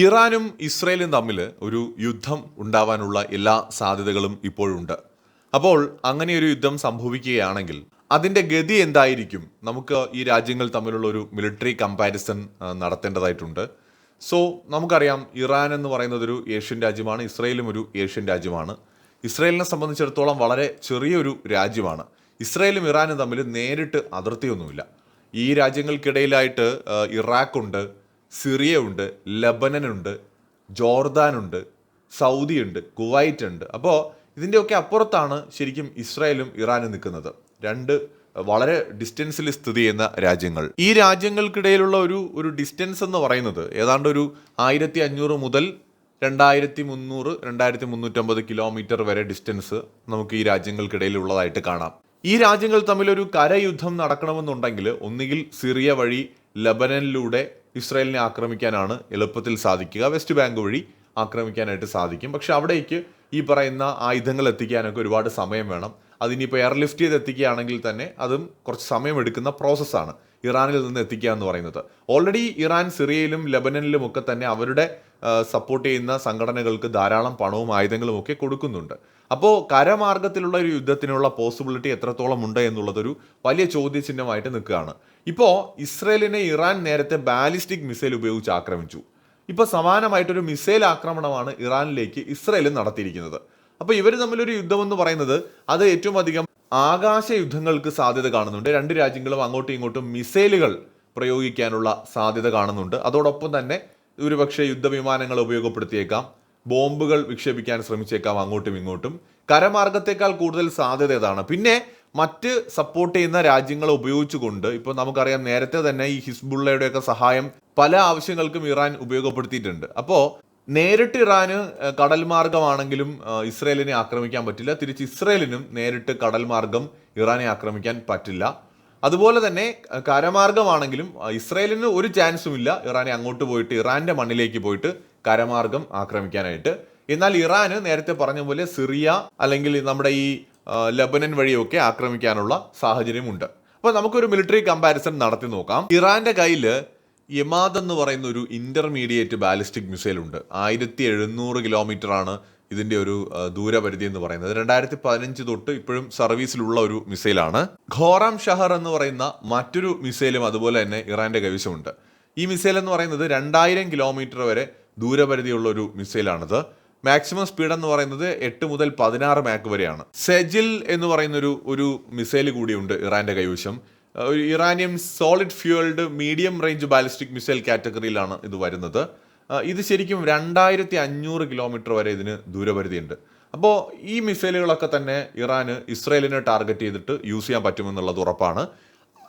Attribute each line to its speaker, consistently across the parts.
Speaker 1: ഇറാനും ഇസ്രയേലും തമ്മിൽ ഒരു യുദ്ധം ഉണ്ടാവാനുള്ള എല്ലാ സാധ്യതകളും ഇപ്പോഴുണ്ട്. അപ്പോൾ അങ്ങനെ ഒരു യുദ്ധം സംഭവിക്കുകയാണെങ്കിൽ അതിന്റെ ഗതി എന്തായിരിക്കും? നമുക്ക് ഈ രാജ്യങ്ങൾ തമ്മിലുള്ള ഒരു മിലിറ്ററി കമ്പാരിസൺ നടത്തേണ്ടതായിട്ടുണ്ട്. സോ നമുക്കറിയാം ഇറാൻ എന്ന് പറയുന്നത് ഒരു ഏഷ്യൻ രാജ്യമാണ് ഇസ്രയേലും ഒരു ഏഷ്യൻ രാജ്യമാണ്. ഇസ്രയേലിനെ സംബന്ധിച്ചിടത്തോളം വളരെ ചെറിയൊരു രാജ്യമാണ്. ഇസ്രയേലും ഇറാനും തമ്മിൽ നേരിട്ട് അതിർത്തിയൊന്നുമില്ല. ഈ രാജ്യങ്ങൾക്കിടയിലായിട്ട് ഇറാഖുണ്ട് സിറിയ ഉണ്ട് ലബനനുണ്ട് ജോർദാനുണ്ട് സൗദി ഉണ്ട് കുവൈറ്റ് ഉണ്ട് അപ്പോൾ ഇതിന്റെയൊക്കെ അപ്പുറത്താണ് ശരിക്കും ഇസ്രായേലും ഇറാനും നിൽക്കുന്നത്. രണ്ട് വളരെ ഡിസ്റ്റൻസിൽ സ്ഥിതി ചെയ്യുന്ന രാജ്യങ്ങൾ. ഈ രാജ്യങ്ങൾക്കിടയിലുള്ള ഒരു ഒരു ഡിസ്റ്റൻസ് എന്ന് പറയുന്നത് ഏതാണ്ട് ഒരു ആയിരത്തി അഞ്ഞൂറ് മുതൽ രണ്ടായിരത്തി മുന്നൂറ് രണ്ടായിരത്തി മുന്നൂറ്റമ്പത് കിലോമീറ്റർ വരെ ഡിസ്റ്റൻസ് നമുക്ക് ഈ രാജ്യങ്ങൾക്കിടയിലുള്ളതായിട്ട് കാണാം. ഈ രാജ്യങ്ങൾ തമ്മിൽ ഒരു കരയുദ്ധം നടക്കണമെന്നുണ്ടെങ്കിൽ ഒന്നുകിൽ സിറിയ വഴി ലബനനിലൂടെ ഇസ്രായേലിനെ ആക്രമിക്കാനാണ് എളുപ്പത്തിൽ സാധിക്കുക. വെസ്റ്റ് ബാങ്ക് വഴി ആക്രമിക്കാനായിട്ട് സാധിക്കും. പക്ഷെ അവിടേക്ക് ഈ പറയുന്ന ആയുധങ്ങൾ എത്തിക്കാനൊക്കെ ഒരുപാട് സമയം വേണം. അതിനിപ്പോൾ എയർലിഫ്റ്റ് ചെയ്ത് എത്തിക്കുകയാണെങ്കിൽ തന്നെ അതും കുറച്ച് സമയമെടുക്കുന്ന പ്രോസസ്സാണ് ഇറാനിൽ നിന്ന് എത്തിക്കുക എന്ന് പറയുന്നത്. ഓൾറെഡി ഇറാൻ സിറിയയിലും ലബനനിലും ഒക്കെ തന്നെ അവരുടെ സപ്പോർട്ട് ചെയ്യുന്ന സംഘടനകൾക്ക് ധാരാളം പണവും ആയുധങ്ങളും ഒക്കെ കൊടുക്കുന്നുണ്ട്. അപ്പോൾ കരമാർഗത്തിലുള്ള ഒരു യുദ്ധത്തിനുള്ള പോസിബിലിറ്റി എത്രത്തോളം ഉണ്ട് എന്നുള്ളതൊരു വലിയ ചോദ്യചിഹ്നമായിട്ട് നിൽക്കുകയാണ്. ഇപ്പോൾ ഇസ്രയേലിനെ ഇറാൻ നേരത്തെ ബാലിസ്റ്റിക് മിസൈൽ ഉപയോഗിച്ച് ആക്രമിച്ചു. ഇപ്പോൾ സമാനമായിട്ടൊരു മിസൈൽ ആക്രമണമാണ് ഇറാനിലേക്ക് ഇസ്രയേൽ നടത്തിയിരിക്കുന്നത്. അപ്പോൾ ഇവർ തമ്മിലൊരു യുദ്ധം എന്ന് പറയുന്നത് അത് ഏറ്റവും അധികം ആകാശ യുദ്ധങ്ങൾക്ക് സാധ്യത കാണുന്നുണ്ട്. രണ്ട് രാജ്യങ്ങളും അങ്ങോട്ടും ഇങ്ങോട്ടും മിസൈലുകൾ പ്രയോഗിക്കാനുള്ള സാധ്യത കാണുന്നുണ്ട്. അതോടൊപ്പം തന്നെ ഒരുപക്ഷെ യുദ്ധവിമാനങ്ങൾ ഉപയോഗപ്പെടുത്തിയേക്കാം ബോംബുകൾ വിക്ഷേപിക്കാൻ ശ്രമിച്ചേക്കാം അങ്ങോട്ടും ഇങ്ങോട്ടും. കരമാർഗത്തേക്കാൾ കൂടുതൽ സാധ്യത ഏതാണ്? പിന്നെ മറ്റ് സപ്പോർട്ട് ചെയ്യുന്ന രാജ്യങ്ങളെ ഉപയോഗിച്ചുകൊണ്ട് ഇപ്പോൾ നമുക്കറിയാം നേരത്തെ തന്നെ ഈ ഹിസ്ബുള്ളയുടെയൊക്കെ സഹായം പല ആവശ്യങ്ങൾക്കും ഇറാൻ ഉപയോഗപ്പെടുത്തിയിട്ടുണ്ട്. അപ്പോൾ നേരിട്ട് ഇറാന് കടൽ മാർഗമാണെങ്കിലും ഇസ്രയേലിനെ ആക്രമിക്കാൻ പറ്റില്ല. തിരിച്ച് ഇസ്രയേലിനും നേരിട്ട് കടൽ മാർഗം ഇറാനെ ആക്രമിക്കാൻ പറ്റില്ല. അതുപോലെ തന്നെ കരമാർഗമാണെങ്കിലും ഇസ്രയേലിന് ഒരു ചാൻസും ഇല്ല ഇറാനെ അങ്ങോട്ട് പോയിട്ട് ഇറാന്റെ മണ്ണിലേക്ക് പോയിട്ട് കരമാർഗം ആക്രമിക്കാനായിട്ട്. എന്നാൽ ഇറാന് നേരത്തെ പറഞ്ഞ പോലെ സിറിയ അല്ലെങ്കിൽ നമ്മുടെ ഈ ലബനൻ വഴിയൊക്കെ ആക്രമിക്കാനുള്ള സാഹചര്യമുണ്ട്. അപ്പോൾ നമുക്കൊരു മിലിറ്ററി കമ്പാരിസൺ നടത്തി നോക്കാം. ഇറാന്റെ കയ്യിൽ യമാദ് എന്ന് പറയുന്ന ഒരു ഇന്റർമീഡിയറ്റ് ബാലിസ്റ്റിക് മിസൈൽ ഉണ്ട്. ആയിരത്തി എഴുന്നൂറ് കിലോമീറ്റർ ആണ് ഇതിന്റെ ഒരു ദൂരപരിധി എന്ന് പറയുന്നത്. രണ്ടായിരത്തി പതിനഞ്ച് തൊട്ട് ഇപ്പോഴും സർവീസിലുള്ള ഒരു മിസൈലാണ് ഖോറാം ഷഹർ എന്ന് പറയുന്ന മറ്റൊരു മിസൈലും അതുപോലെ തന്നെ ഇറാന്റെ കൈവശമുണ്ട്. ഈ മിസൈൽ എന്ന് പറയുന്നത് രണ്ടായിരം കിലോമീറ്റർ വരെ ദൂരപരിധിയുള്ള ഒരു മിസൈലാണിത് മാക്സിമം സ്പീഡ് എന്ന് പറയുന്നത് എട്ട് മുതൽ പതിനാറ് മാക്ക് വരെയാണ്. സെജിൽ എന്ന് പറയുന്നൊരു ഒരു മിസൈൽ കൂടിയുണ്ട് ഇറാന്റെ കൈവശം. ഒരു ഇറാനിയം solid fuelled medium range ballistic missile കാറ്റഗറിയിലാണ് ഇത് വരുന്നത്. ഇത് ശരിക്കും രണ്ടായിരത്തി അഞ്ഞൂറ് കിലോമീറ്റർ വരെ ഇതിന് ദൂരപരിധിയുണ്ട്. അപ്പോൾ ഈ മിസൈലുകളൊക്കെ തന്നെ ഇറാന് ഇസ്രയേലിനെ ടാർഗറ്റ് ചെയ്തിട്ട് യൂസ് ചെയ്യാൻ പറ്റുമെന്നുള്ളത് ഉറപ്പാണ്.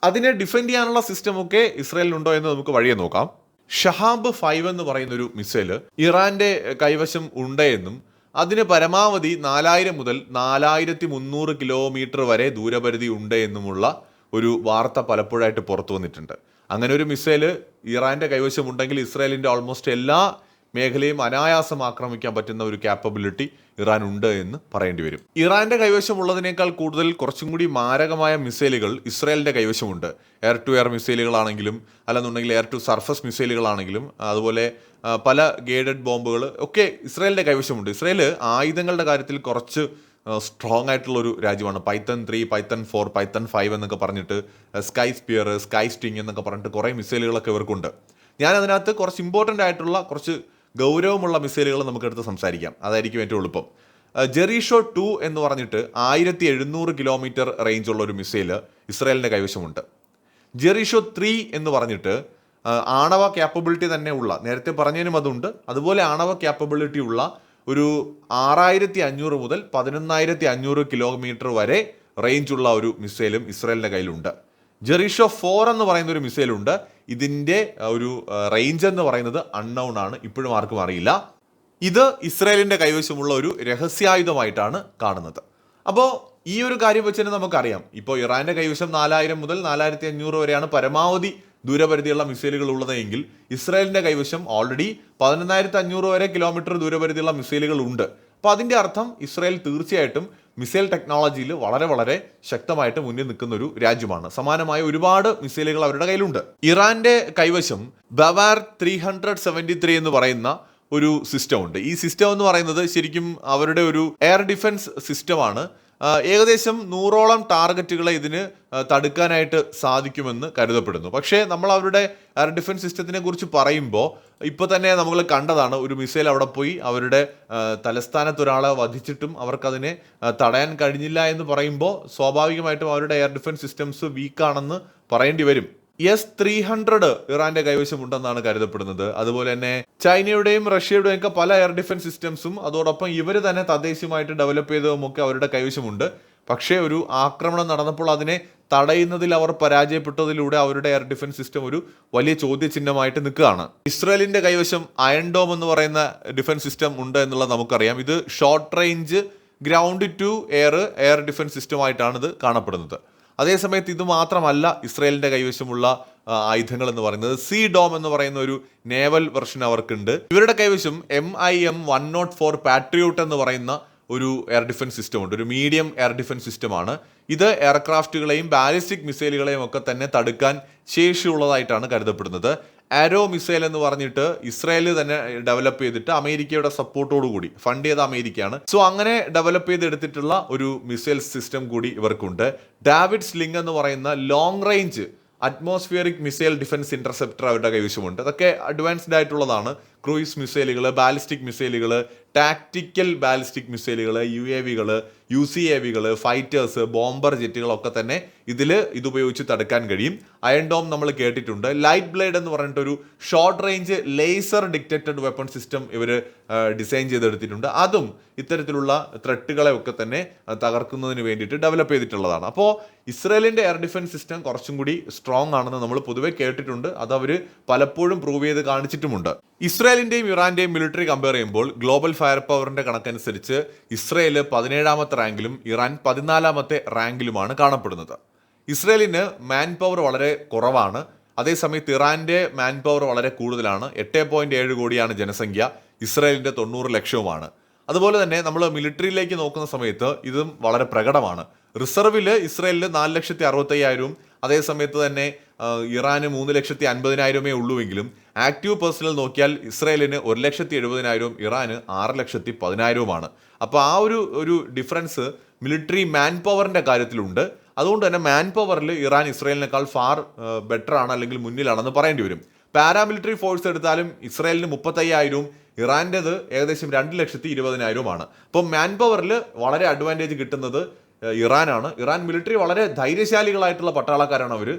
Speaker 1: അതിനെ ഡിഫെൻഡ് ചെയ്യാനുള്ള സിസ്റ്റമൊക്കെ ഇസ്രയേലിനുണ്ടോ എന്ന് നമുക്ക് വഴിയെ നോക്കാം. ഷഹാബ് ഫൈവ് എന്ന് പറയുന്ന ഒരു മിസൈൽ ഇറാന്റെ കൈവശം ഉണ്ട് എന്നും അതിന് പരമാവധി നാലായിരം മുതൽ നാലായിരത്തി മുന്നൂറ് കിലോമീറ്റർ വരെ ദൂരപരിധി ഉണ്ട് എന്നുമുള്ള ഒരു വാർത്ത പലപ്പോഴായിട്ട് പുറത്തു വന്നിട്ടുണ്ട്. അങ്ങനെ ഒരു മിസൈൽ ഇറാന്റെ കൈവശമുണ്ടെങ്കിൽ ഇസ്രായേലിന്റെ ഓൾമോസ്റ്റ് എല്ലാ മേഖലയും അനായാസം ആക്രമിക്കാൻ പറ്റുന്ന ഒരു ക്യാപ്പബിലിറ്റി ഇറാൻ ഉണ്ട് എന്ന് പറയേണ്ടി വരും. ഇറാന്റെ കൈവശമുള്ളതിനേക്കാൾ കൂടുതൽ കുറച്ചും കൂടി മാരകമായ മിസൈലുകൾ ഇസ്രായേലിന്റെ കൈവശമുണ്ട്. എയർ ടു എയർ മിസൈലുകളാണെങ്കിലും അല്ലെന്നുണ്ടെങ്കിൽ എയർ ടു സർഫസ് മിസൈലുകളാണെങ്കിലും അതുപോലെ പല ഗേഡഡ് ബോംബുകൾ ഒക്കെ ഇസ്രായേലിന്റെ കൈവശമുണ്ട്. ഇസ്രായേൽ ആയുധങ്ങളുടെ കാര്യത്തിൽ കുറച്ച് സ്ട്രോങ് ആയിട്ടുള്ള ഒരു രാജ്യമാണ്. Python three python four python five എന്നൊക്കെ പറഞ്ഞിട്ട് സ്കൈ സ്പിയർ സ്കൈ സ്റ്റിങ് എന്നൊക്കെ പറഞ്ഞിട്ട് കുറേ മിസൈലുകളൊക്കെ ഇവർക്കുണ്ട്. ഞാൻ അതിനകത്ത് കുറച്ച് ഇമ്പോർട്ടന്റ് ആയിട്ടുള്ള കുറച്ച് ഗൗരവമുള്ള മിസൈലുകൾ നമുക്കെടുത്ത് സംസാരിക്കാം. അതായിരിക്കും ഏറ്റവും എളുപ്പം. ജെറീഷോ ടു എന്ന് പറഞ്ഞിട്ട് ആയിരത്തി എഴുന്നൂറ് കിലോമീറ്റർ റേഞ്ചുള്ള ഒരു മിസൈൽ ഇസ്രായേലിന്റെ കൈവശമുണ്ട്. ജെറീഷോ ത്രീ എന്ന് പറഞ്ഞിട്ട് ആണവ ക്യാപ്പബിലിറ്റി തന്നെ ഉള്ള നേരത്തെ പറഞ്ഞതിനും അതുണ്ട്. അതുപോലെ ആണവ ക്യാപ്പബിലിറ്റി ഉള്ള ഒരു ആറായിരത്തി അഞ്ഞൂറ് മുതൽ പതിനൊന്നായിരത്തി അഞ്ഞൂറ് കിലോമീറ്റർ വരെ റേഞ്ചുള്ള ഒരു മിസൈലും ഇസ്രായേലിന്റെ കയ്യിലുണ്ട്. ജെറീഷോ ഫോർ എന്ന് പറയുന്ന ഒരു മിസൈൽ ഉണ്ട് ഇതിന്റെ ഒരു റേഞ്ച് എന്ന് പറയുന്നത് അൺനൗൺ ആണ്. ഇപ്പോഴും ആർക്കും അറിയില്ല. ഇത് ഇസ്രായേലിന്റെ കൈവശമുള്ള ഒരു രഹസ്യായുധമായിട്ടാണ് കാണുന്നത്. അപ്പോൾ ഈ ഒരു കാര്യം വെച്ച് തന്നെ നമുക്കറിയാം. ഇപ്പോൾ ഇറാന്റെ കൈവശം നാലായിരം മുതൽ നാലായിരത്തി അഞ്ഞൂറ് വരെയാണ് പരമാവധി ദൂരപരിധിയുള്ള മിസൈലുകൾ ഉള്ളതെങ്കിൽ ഇസ്രായേലിന്റെ കൈവശം ഓൾറെഡി പതിനൊന്നായിരത്തി അഞ്ഞൂറ് വരെ കിലോമീറ്റർ ദൂരപരിധിയുള്ള മിസൈലുകൾ ഉണ്ട്. അപ്പോൾ അതിന്റെ അർത്ഥം ഇസ്രായേൽ തീർച്ചയായിട്ടും മിസൈൽ ടെക്നോളജിയിൽ വളരെ വളരെ ശക്തമായിട്ട് മുന്നിൽ നിൽക്കുന്ന ഒരു രാജ്യമാണ്. സമാനമായ ഒരുപാട് മിസൈലുകൾ അവരുടെ കയ്യിലുണ്ട്. ഇറാന്റെ കൈവശം Bavar three hundred seventy three എന്ന് പറയുന്ന ഒരു സിസ്റ്റം ഉണ്ട്. ഈ സിസ്റ്റം എന്ന് പറയുന്നത് ശരിക്കും അവരുടെ ഒരു എയർ ഡിഫൻസ് സിസ്റ്റമാണ്. ഏകദേശം നൂറോളം ടാർഗറ്റുകളെ ഇതിന് തടുക്കാനായിട്ട് സാധിക്കുമെന്ന് കരുതപ്പെടുന്നു. പക്ഷേ നമ്മൾ അവരുടെ എയർ ഡിഫൻസ് സിസ്റ്റത്തിനെ കുറിച്ച് പറയുമ്പോൾ ഇപ്പോൾ തന്നെ നമ്മൾ കണ്ടതാണ് ഒരു മിസൈൽ അവിടെ പോയി അവരുടെ തലസ്ഥാനത്ത് ഒരാളെ വധിച്ചിട്ടും അവർക്കതിനെ തടയാൻ കഴിഞ്ഞില്ല എന്ന് പറയുമ്പോൾ സ്വാഭാവികമായിട്ടും അവരുടെ എയർ ഡിഫൻസ് സിസ്റ്റംസ് വീക്കാണെന്ന് പറയേണ്ടി വരും. എസ് ത്രീ ഹൺഡ്രഡ് ഇറാന്റെ കൈവശമുണ്ടെന്നാണ് കരുതപ്പെടുന്നത്. അതുപോലെ തന്നെ ചൈനയുടെയും റഷ്യയുടെയും ഒക്കെ പല എയർ ഡിഫൻസ് സിസ്റ്റംസും അതോടൊപ്പം ഇവർ തന്നെ തദ്ദേശീയമായിട്ട് ഡെവലപ്പ് ചെയ്തതുമൊക്കെ അവരുടെ കൈവശമുണ്ട്. പക്ഷേ ഒരു ആക്രമണം നടന്നപ്പോൾ അതിനെ തടയുന്നതിൽ അവർ പരാജയപ്പെട്ടതിലൂടെ അവരുടെ എയർ ഡിഫൻസ് സിസ്റ്റം ഒരു വലിയ ചോദ്യചിഹ്നമായിട്ട് നിൽക്കുകയാണ്. ഇസ്രയേലിന്റെ കൈവശം അയൺ ഡോം എന്ന് പറയുന്ന ഡിഫൻസ് സിസ്റ്റം ഉണ്ട് എന്നുള്ളത് നമുക്കറിയാം. ഇത് short range ground to air air defence സിസ്റ്റമായിട്ടാണ് ഇത് കാണപ്പെടുന്നത്. അതേസമയത്ത് ഇത് മാത്രമല്ല ഇസ്രയേലിന്റെ കൈവശമുള്ള ആയുധങ്ങൾ എന്ന് പറയുന്നത്. സി ഡോം എന്ന് പറയുന്ന ഒരു നേവൽ വെർഷൻ അവർക്കുണ്ട്. ഇവരുടെ കൈവശം M I M one nought four Patriot എന്ന് പറയുന്ന ഒരു എയർ ഡിഫൻസ് സിസ്റ്റം ഉണ്ട്. ഒരു മീഡിയം എയർ ഡിഫൻസ് സിസ്റ്റമാണ് ഇത് എയർക്രാഫ്റ്റുകളെയും ബാലിസ്റ്റിക് മിസൈലുകളെയും ഒക്കെ തന്നെ തടുക്കാൻ ശേഷിയുള്ളതായിട്ടാണ് കരുതപ്പെടുന്നത്. ആരോ മിസൈൽ എന്ന് പറഞ്ഞിട്ട് ഇസ്രായേൽ തന്നെ ഡെവലപ്പ് ചെയ്തിട്ട് അമേരിക്കയുടെ സപ്പോർട്ടോട് കൂടി ഫണ്ട് ചെയ്ത അമേരിക്കയാണ്. സോ അങ്ങനെ ഡെവലപ്പ് ചെയ്തെടുത്തിട്ടുള്ള ഒരു മിസൈൽ സിസ്റ്റം കൂടി ഇവർക്കുണ്ട്. ഡാവിഡ് സ്ലിംഗ് എന്ന് പറയുന്ന long range atmospheric missile defence interceptor അവരുടെ കൈവശമുണ്ട്. അതൊക്കെ അഡ്വാൻസ്ഡ് ആയിട്ടുള്ളതാണ്. ക്രൂയിസ് മിസൈലുകൾ ബാലിസ്റ്റിക് മിസൈലുകൾ ടാക്ടിക്കൽ ബാലിസ്റ്റിക് മിസൈലുകൾ യു എ വികൾ യു സി എ വികൾ ഫൈറ്റേഴ്സ് ബോംബർ ജെറ്റുകളൊക്കെ തന്നെ ഇതിൽ ഇതുപയോഗിച്ച് തടുക്കാൻ കഴിയും. അയൺ ഡോം നമ്മൾ കേട്ടിട്ടുണ്ട്. ലൈറ്റ് ബ്ലേഡ് എന്ന് പറഞ്ഞിട്ടൊരു short range laser directed weapon system ഇവർ ഡിസൈൻ ചെയ്തെടുത്തിട്ടുണ്ട്. അതും ഇത്തരത്തിലുള്ള ത്രെട്ടുകളെ ഒക്കെ തന്നെ തകർക്കുന്നതിന് വേണ്ടിയിട്ട് ഡെവലപ്പ് ചെയ്തിട്ടുള്ളതാണ്. അപ്പോൾ ഇസ്രയേലിന്റെ എയർ ഡിഫൻസ് സിസ്റ്റം കുറച്ചും കൂടി സ്ട്രോങ് ആണെന്ന് നമ്മൾ പൊതുവെ കേട്ടിട്ടുണ്ട്. അത് അവർ പലപ്പോഴും പ്രൂവ് ചെയ്ത് കാണിച്ചിട്ടുമുണ്ട്. ഇസ്രായേലിന്റെയും ഇറാന്റെയും മിലിറ്ററി കമ്പയർ ചെയ്യുമ്പോൾ ഗ്ലോബൽ ഫയർ പവറിന്റെ കണക്കനുസരിച്ച് ഇസ്രായേൽ പതിനേഴാമത്തെ റാങ്കിലും ഇറാൻ പതിനാലാമത്തെ റാങ്കിലുമാണ് കാണപ്പെടുന്നത്. ഇസ്രയേലിന് മാൻ പവർ വളരെ കുറവാണ്. അതേസമയത്ത് ഇറാന്റെ മാൻ പവർ വളരെ കൂടുതലാണ്. എട്ട് പോയിന്റ് ഏഴ് കോടിയാണ് ജനസംഖ്യ. ഇസ്രായേലിന്റെ തൊണ്ണൂറ് ലക്ഷവുമാണ്. അതുപോലെ തന്നെ നമ്മൾ മിലിറ്ററിയിലേക്ക് നോക്കുന്ന സമയത്ത് ഇതും വളരെ പ്രകടമാണ്. റിസർവിൽ ഇസ്രയേലിൽ നാല് ലക്ഷത്തി അറുപത്തയ്യായിരവും അതേസമയത്ത് തന്നെ ഇറാന് മൂന്ന് ലക്ഷത്തി അൻപതിനായിരമേ ഉള്ളൂവെങ്കിലും ആക്റ്റീവ് പേഴ്സണൽ നോക്കിയാൽ ഇസ്രായേലിന് ഒരു ലക്ഷത്തി എഴുപതിനായിരവും ഇറാന് ആറ് ലക്ഷത്തി പതിനായിരവുമാണ്. അപ്പോൾ ആ ഒരു ഒരു ഡിഫറൻസ് മിലിറ്ററി മാൻ പവറിന്റെ കാര്യത്തിലുണ്ട്. അതുകൊണ്ട് തന്നെ മാൻ പവറിൽ ഇറാൻ ഇസ്രായേലിനേക്കാൾ ഫാർ ബെറ്റർ ആണ് അല്ലെങ്കിൽ മുന്നിലാണെന്ന് പറയേണ്ടി വരും. പാരാമിലിറ്ററി ഫോഴ്സ് എടുത്താലും ഇസ്രായേലിന് മുപ്പത്തയ്യായിരവും ഇറാന്റെത് ഏകദേശം രണ്ട് ലക്ഷത്തി ഇരുപതിനായിരവുമാണ്. അപ്പം മാൻ പവറിൽ വളരെ അഡ്വാന്റേജ് കിട്ടുന്നത് ഇറാനാണ്. ഇറാൻ മിലിറ്ററി വളരെ ധൈര്യശാലികളായിട്ടുള്ള പട്ടാളക്കാരാണ് അവർ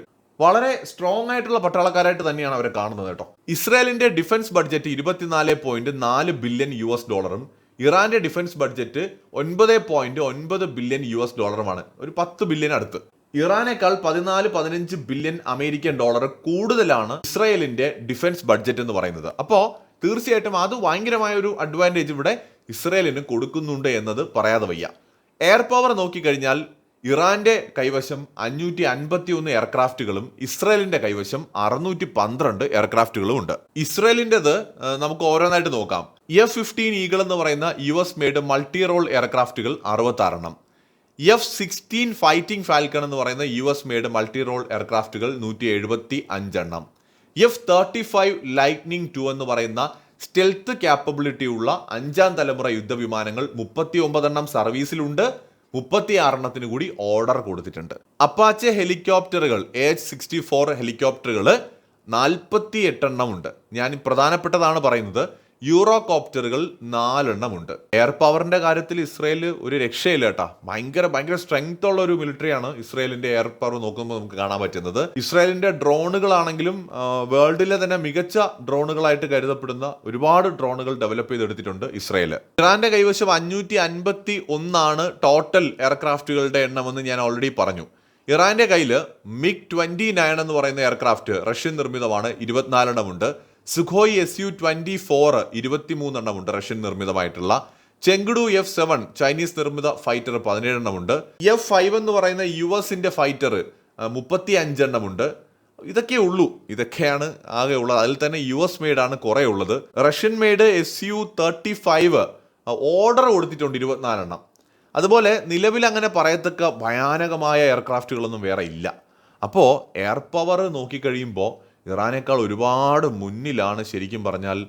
Speaker 1: വളരെ സ്ട്രോങ് ആയിട്ടുള്ള പട്ടാളക്കാരായിട്ട് തന്നെയാണ് അവരെ കാണുന്നത് കേട്ടോ. ഇസ്രായേലിന്റെ ഡിഫൻസ് ബഡ്ജറ്റ് ഇരുപത്തിനാല് പോയിന്റ് നാല് ബില്യൺ യു എസ് ഡോളറും ഇറാന്റെ ഡിഫൻസ് ബഡ്ജറ്റ് ഒൻപത് പോയിന്റ് ഒൻപത് ബില്യൺ യു എസ് ഡോളറുമാണ് ഒരു പത്ത് ബില്യൺ അടുത്ത്. ഇറാനേക്കാൾ പതിനാല് പതിനഞ്ച് ബില്യൺ അമേരിക്കൻ ഡോളർ കൂടുതലാണ് ഇസ്രായേലിന്റെ ഡിഫൻസ് ബഡ്ജറ്റ് എന്ന് പറയുന്നത്. അപ്പോൾ തീർച്ചയായിട്ടും അത് ഭയങ്കരമായ ഒരു അഡ്വാന്റേജ് ഇവിടെ ഇസ്രായേലിന് കൊടുക്കുന്നുണ്ട് എന്നത് പറയാതെ വയ്യ. എയർ പവർ നോക്കിക്കഴിഞ്ഞാൽ ഇറാന്റെ കൈവശം അഞ്ഞൂറ്റി അൻപത്തി ഒന്ന് എയർക്രാഫ്റ്റുകളും ഇസ്രായേലിന്റെ കൈവശം അറുന്നൂറ്റി പന്ത്രണ്ട് എയർക്രാഫ്റ്റുകളും ഉണ്ട്. ഇസ്രായേലിന്റെത് നമുക്ക് ഓരോന്നായിട്ട് നോക്കാം. എഫ് ഫിഫ്റ്റീൻ ഈഗിൾ എന്ന് പറയുന്ന U S made multi role എയർക്രാഫ്റ്റുകൾ അറുപത്തി ആറെണ്ണം എഫ് സിക്സ്റ്റീൻ ഫൈറ്റിംഗ് ഫാൽക്കൺ എന്ന് പറയുന്ന U S made multi role എയർക്രാഫ്റ്റുകൾ നൂറ്റി എഴുപത്തി അഞ്ചെണ്ണം F thirty five Lightning two എന്ന് പറയുന്ന സ്റ്റെൽത്ത് ക്യാപ്പബിലിറ്റി ഉള്ള അഞ്ചാം തലമുറ യുദ്ധവിമാനങ്ങൾ മുപ്പത്തി ഒമ്പതെണ്ണം സർവീസിലുണ്ട്. മുപ്പത്തി ആറെണ്ണത്തിന് കൂടി ഓർഡർ കൊടുത്തിട്ടുണ്ട്. അപ്പാച്ചെ ഹെലികോപ്റ്ററുകൾ എച്ച് സിക്സ്റ്റി ഫോർ ഹെലികോപ്റ്ററുകൾ നാൽപ്പത്തി എട്ടെണ്ണം ഉണ്ട് ഞാൻ പ്രധാനപ്പെട്ടതാണ് പറയുന്നത് യൂറോകോപ്റ്ററുകൾ നാലെണ്ണമുണ്ട്. എയർ പവറിന്റെ കാര്യത്തിൽ ഇസ്രയേൽ ഒരു രക്ഷയില്ല കേട്ടാ. ഭയങ്കര ഭയങ്കര സ്ട്രെങ്ത് ഉള്ള ഒരു മിലിറ്ററിയാണ് ഇസ്രയേലിന്റെ എയർ പവർ നോക്കുമ്പോൾ നമുക്ക് കാണാൻ പറ്റുന്നത്. ഇസ്രയേലിന്റെ ഡ്രോണുകളാണെങ്കിലും വേൾഡിലെ തന്നെ മികച്ച ഡ്രോണുകളായിട്ട് കരുതപ്പെടുന്ന ഒരുപാട് ഡ്രോണുകൾ ഡെവലപ്പ് ചെയ്തെടുത്തിട്ടുണ്ട് ഇസ്രയേൽ ഇറാന്റെ കൈവശം അഞ്ഞൂറ്റി അൻപത്തി ഒന്നാണ് ടോട്ടൽ എയർക്രാഫ്റ്റുകളുടെ എണ്ണമെന്ന് ഞാൻ ഓൾറെഡി പറഞ്ഞു. ഇറാന്റെ കയ്യിൽ മിഗ് ട്വന്റി നയൻ എന്ന് പറയുന്ന എയർക്രാഫ്റ്റ് റഷ്യൻ നിർമ്മിതമാണ് ഇരുപത്തിനാലെണ്ണമുണ്ട്. Sukhoi S U twenty four ഇരുപത്തിമൂന്നെണ്ണമുണ്ട്. Russian നിർമ്മിതമായിട്ടുള്ള. ചെങ്കുഡു എഫ് സെവൻ ചൈനീസ് നിർമ്മിത ഫൈറ്റർ പതിനേഴെണ്ണമുണ്ട്. എഫ് ഫൈവ് എന്ന് പറയുന്ന യു എസിന്റെ ഫൈറ്റർ മുപ്പത്തി അഞ്ചെണ്ണമുണ്ട് ഇതൊക്കെ ഉള്ളൂ. ഇതൊക്കെയാണ് ആകെ ഉള്ളത്. അതിൽ തന്നെ യു എസ് മെയ്ഡാണ് കുറേ ഉള്ളത്. Russian made S U thirty five order കൊടുത്തിട്ടുണ്ട് ഇരുപത്തിനാലെണ്ണം. അതുപോലെ നിലവിൽ അങ്ങനെ പറയത്തക്ക ഭയാനകമായ എയർക്രാഫ്റ്റുകളൊന്നും വേറെ ഇല്ല. അപ്പോൾ എയർ പവർ നോക്കിക്കഴിയുമ്പോൾ ഇറാനേക്കാൾ ഒരുപാട് മുന്നിലാണ് ശരിക്കും പറഞ്ഞാൽ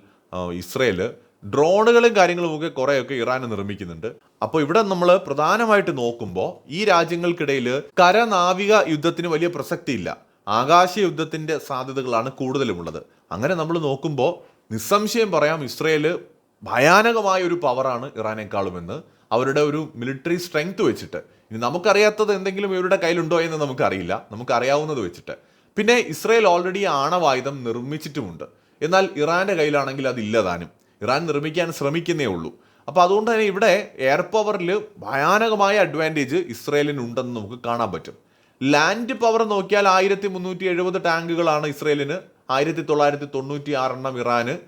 Speaker 1: ഇസ്രയേൽ ഡ്രോണുകളും കാര്യങ്ങളും ഒക്കെ കുറേയൊക്കെ ഇറാൻ നിർമ്മിക്കുന്നുണ്ട്. അപ്പോൾ ഇവിടെ നമ്മൾ പ്രധാനമായിട്ട് നോക്കുമ്പോൾ ഈ രാജ്യങ്ങൾക്കിടയിൽ കരനാവിക യുദ്ധത്തിന് വലിയ പ്രസക്തിയില്ല. ആകാശ യുദ്ധത്തിന്റെ സാധ്യതകളാണ് കൂടുതലുമുള്ളത്. അങ്ങനെ നമ്മൾ നോക്കുമ്പോൾ നിസ്സംശയം പറയാം ഇസ്രയേൽ ഭയാനകമായ ഒരു പവറാണ് ഇറാനേക്കാളുമെന്ന്. അവരുടെ ഒരു മിലിറ്ററി സ്ട്രെങ്ത് വെച്ചിട്ട്. ഇനി നമുക്കറിയാത്തത് എന്തെങ്കിലും ഇവരുടെ കയ്യിലുണ്ടോ എന്ന് നമുക്കറിയില്ല. നമുക്കറിയാവുന്നത് വെച്ചിട്ട്. പിന്നെ ഇസ്രയേൽ ഓൾറെഡി ആണവായുധം നിർമ്മിച്ചിട്ടുമുണ്ട്. എന്നാൽ ഇറാന്റെ കയ്യിലാണെങ്കിൽ അതില്ല താനും. ഇറാൻ നിർമ്മിക്കാൻ ശ്രമിക്കുന്നേ ഉള്ളൂ. അപ്പോൾ അതുകൊണ്ട് തന്നെ ഇവിടെ എയർ പവറിൽ ഭയാനകമായ അഡ്വാന്റേജ് ഇസ്രയേലിനുണ്ടെന്ന് നമുക്ക് കാണാൻ പറ്റും. ലാൻഡ് പവർ നോക്കിയാൽ ആയിരത്തി മുന്നൂറ്റി എഴുപത് ടാങ്കുകളാണ് ഇസ്രയേലിന്. ആയിരത്തി തൊള്ളായിരത്തി തൊണ്ണൂറ്റി ആറെണ്ണം ഇറാന്.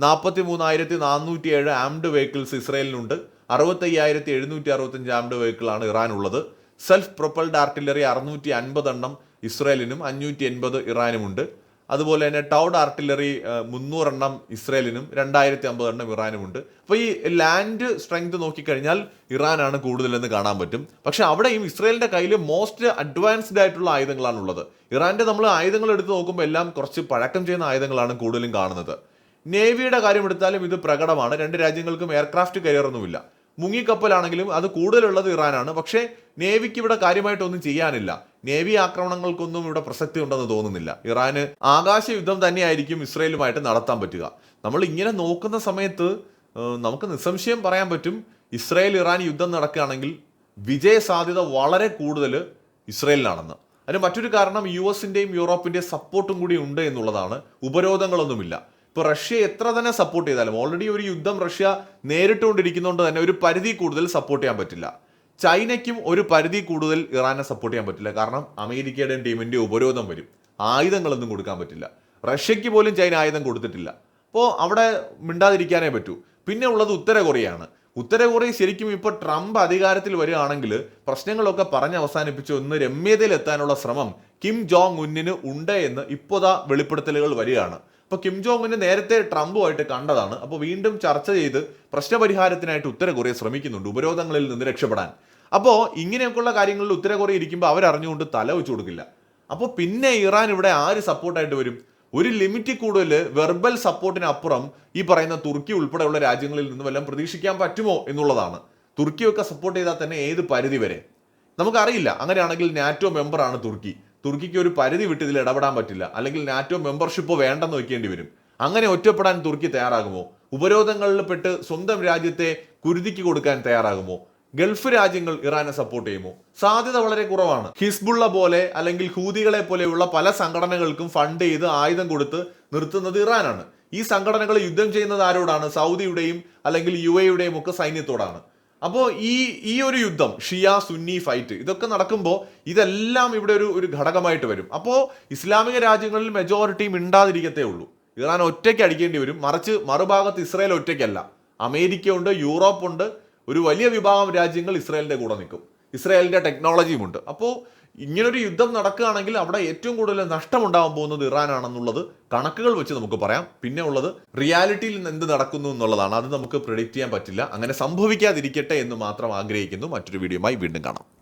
Speaker 1: നാൽപ്പത്തി മൂന്നായിരത്തി നാനൂറ്റി ഏഴ് ആംഡ് വെഹിക്കിൾസ് ഇസ്രയേലിനുണ്ട്. അറുപത്തയ്യായിരത്തി എഴുന്നൂറ്റി അറുപത്തഞ്ച് ആംഡ് വെഹിക്കിളാണ് ഇറാനുള്ളത്. സെൽഫ് പ്രൊപ്പൽഡ് ആർട്ടിലറി അറുന്നൂറ്റി അൻപത് എണ്ണം ഇസ്രയേലിനും അഞ്ഞൂറ്റി എൺപത് ഇറാനുമുണ്ട്. അതുപോലെ തന്നെ ടൗഡ് ആർട്ടിലറി മുന്നൂറെണ്ണം ഇസ്രയേലിനും രണ്ടായിരത്തി അമ്പത് എണ്ണം ഇറാനുമുണ്ട്. അപ്പോൾ ഈ ലാൻഡ് സ്ട്രെങ്ത് നോക്കിക്കഴിഞ്ഞാൽ ഇറാനാണ് കൂടുതലെന്ന് കാണാൻ പറ്റും. പക്ഷെ അവിടെയും ഇസ്രയേലിന്റെ കയ്യിൽ മോസ്റ്റ് അഡ്വാൻസ്ഡ് ആയിട്ടുള്ള ആയുധങ്ങളാണ് ഉള്ളത് ഇറാന്റെ നമ്മൾ ആയുധങ്ങൾ എടുത്ത് നോക്കുമ്പോൾ എല്ലാം കുറച്ച് പഴക്കം ചെയ്യുന്ന ആയുധങ്ങളാണ് കൂടുതലും കാണുന്നത്. നേവിയുടെ കാര്യം എടുത്താലും ഇത് പ്രകടമാണ്. രണ്ട് രാജ്യങ്ങൾക്കും എയർക്രാഫ്റ്റ് കരിയറൊന്നുമില്ല മുങ്ങിക്കപ്പലാണെങ്കിലും അത് കൂടുതലുള്ളത് ഇറാനാണ്. പക്ഷേ നേവിക്ക് ഇവിടെ കാര്യമായിട്ടൊന്നും ചെയ്യാനില്ല. നേവി ആക്രമണങ്ങൾക്കൊന്നും ഇവിടെ പ്രസക്തി ഉണ്ടെന്ന് തോന്നുന്നില്ല. ഇറാന് ആകാശ യുദ്ധം തന്നെയായിരിക്കും ഇസ്രയേലുമായിട്ട് നടത്താൻ പറ്റുക. നമ്മൾ ഇങ്ങനെ നോക്കുന്ന സമയത്ത് നമുക്ക് നിസ്സംശയം പറയാൻ പറ്റും ഇസ്രയേൽ ഇറാൻ യുദ്ധം നടക്കുകയാണെങ്കിൽ വിജയ സാധ്യത വളരെ കൂടുതൽ ഇസ്രയേലിനാണെന്ന്. അതിന് മറ്റൊരു കാരണം യു എസിന്റെയും യൂറോപ്പിന്റെയും സപ്പോർട്ടും കൂടി ഉണ്ട് എന്നുള്ളതാണ്. ഉപരോധങ്ങളൊന്നുമില്ല. ഇപ്പോൾ റഷ്യ എത്ര തന്നെ സപ്പോർട്ട് ചെയ്താലും ഓൾറെഡി ഒരു യുദ്ധം റഷ്യ നേരിട്ടുകൊണ്ടിരിക്കുന്നതുകൊണ്ട് തന്നെ ഒരു പരിധി കൂടുതൽ സപ്പോർട്ട് ചെയ്യാൻ പറ്റില്ല. ചൈനയ്ക്കും ഒരു പരിധി കൂടുതൽ ഇറാനെ സപ്പോർട്ട് ചെയ്യാൻ പറ്റില്ല. കാരണം അമേരിക്കയുടെയും ടീമിന്റെയും ഉപരോധം വരും. ആയുധങ്ങളൊന്നും കൊടുക്കാൻ പറ്റില്ല. റഷ്യയ്ക്ക് പോലും ചൈന ആയുധം കൊടുത്തിട്ടില്ല. അപ്പോൾ അവിടെ മിണ്ടാതിരിക്കാനേ പറ്റൂ. പിന്നെ ഉള്ളത് ഉത്തര കൊറിയയാണ്. ഉത്തര കൊറിയ ശരിക്കും ഇപ്പോൾ ട്രംപ് അധികാരത്തിൽ വരികയാണെങ്കിൽ പ്രശ്നങ്ങളൊക്കെ പറഞ്ഞ് അവസാനിപ്പിച്ച് ഒന്ന് രമ്യതയിലെത്താനുള്ള ശ്രമം കിം ജോങ് ഉന്നിന് ഉണ്ട് എന്ന് ഇപ്പോതാ വെളിപ്പെടുത്തലുകൾ വരികയാണ്. അപ്പോൾ കിം ജോങ് ഉന്ന് നേരത്തെ ട്രംപുമായിട്ട് കണ്ടതാണ്. അപ്പോൾ വീണ്ടും ചർച്ച ചെയ്ത് പ്രശ്നപരിഹാരത്തിനായിട്ട് ഉത്തര കൊറിയ ശ്രമിക്കുന്നുണ്ട് ഉപരോധങ്ങളിൽ നിന്ന് രക്ഷപ്പെടാൻ. അപ്പോൾ ഇങ്ങനെയൊക്കെയുള്ള കാര്യങ്ങളിൽ ഉത്തര കൊറിയ ഇരിക്കുമ്പോൾ അവരറിഞ്ഞുകൊണ്ട് തല വെച്ച് കൊടുക്കില്ല. അപ്പോൾ പിന്നെ ഇറാൻ ഇവിടെ ആര് സപ്പോർട്ടായിട്ട് വരും? ഒരു ലിമിറ്റിൽ കൂടുതൽ വെർബൽ സപ്പോർട്ടിനപ്പുറം ഈ പറയുന്ന തുർക്കി ഉൾപ്പെടെയുള്ള രാജ്യങ്ങളിൽ നിന്ന് വല്ലതും പ്രതീക്ഷിക്കാൻ പറ്റുമോ എന്നുള്ളതാണ്. തുർക്കിയൊക്കെ സപ്പോർട്ട് ചെയ്താൽ തന്നെ ഏത് പരിധി വരെ? നമുക്കറിയില്ല. അങ്ങനെയാണെങ്കിൽ നാറ്റോ മെമ്പറാണ് തുർക്കി. തുർക്കിക്ക് ഒരു പരിധി വിട്ട് ഇതിൽ ഇടപെടാൻ പറ്റില്ല. അല്ലെങ്കിൽ നാറ്റോ മെമ്പർഷിപ്പ് വേണ്ടെന്ന് വെക്കേണ്ടി വരും. അങ്ങനെ ഒറ്റപ്പെടാൻ തുർക്കി തയ്യാറാകുമോ? ഉപരോധങ്ങളിൽ പെട്ട് സ്വന്തം രാജ്യത്തെ കുരുതിക്ക് കൊടുക്കാൻ തയ്യാറാകുമോ? ഗൾഫ് രാജ്യങ്ങൾ ഇറാനെ സപ്പോർട്ട് ചെയ്യുമോ? സാധ്യത വളരെ കുറവാണ്. ഹിസ്ബുള്ള പോലെ അല്ലെങ്കിൽ ഹൂദികളെ പോലെയുള്ള പല സംഘടനകൾക്കും ഫണ്ട് ചെയ്ത് ആയുധം കൊടുത്ത് നിർത്തുന്നത് ഇറാനാണ്. ഈ സംഘടനകൾ യുദ്ധം ചെയ്യുന്നത് ആരോടാണ്? സൗദിയുടെയും അല്ലെങ്കിൽ യു എയുടെയും ഒക്കെ സൈന്യത്തോടാണ്. അപ്പോൾ ഈ ഈ ഒരു യുദ്ധം ഷിയ സുന്നി ഫൈറ്റ് ഇതൊക്കെ നടക്കുമ്പോൾ ഇതെല്ലാം ഇവിടെ ഒരു ഒരു ഘടകമായിട്ട് വരും. അപ്പോൾ ഇസ്ലാമിക രാജ്യങ്ങളിൽ മെജോറിറ്റി മിണ്ടാതിരിക്കത്തേ ഉള്ളൂ. ഇറാൻ ഒറ്റയ്ക്ക് അടിക്കേണ്ടി വരും. മറിച്ച് മറുഭാഗത്ത് ഇസ്രായേൽ ഒറ്റയ്ക്കല്ല. അമേരിക്ക ഉണ്ട് യൂറോപ്പ് ഉണ്ട് ഒരു വലിയ വിഭാഗം രാജ്യങ്ങൾ ഇസ്രായേലിന്റെ കൂടെ നിൽക്കും. ഇസ്രായേലിന്റെ ടെക്നോളജിയും ഉണ്ട്. അപ്പോൾ ഇങ്ങനൊരു യുദ്ധം നടക്കുകയാണെങ്കിൽ അവിടെ ഏറ്റവും കൂടുതൽ നഷ്ടമുണ്ടാകാൻ പോകുന്നത് ഇറാനാണെന്നുള്ളത് കണക്കുകൾ വെച്ച് നമുക്ക് പറയാം. പിന്നെ ഉള്ളത് റിയാലിറ്റിയിൽ എന്ത് നടക്കുന്നു എന്നുള്ളതാണ്. അത് നമുക്ക് പ്രിഡിക്റ്റ് ചെയ്യാൻ പറ്റില്ല. അങ്ങനെ സംഭവിക്കാതിരിക്കട്ടെ എന്ന് മാത്രം ആഗ്രഹിക്കുന്നു. മറ്റൊരു വീഡിയോയുമായി വീണ്ടും കാണാം.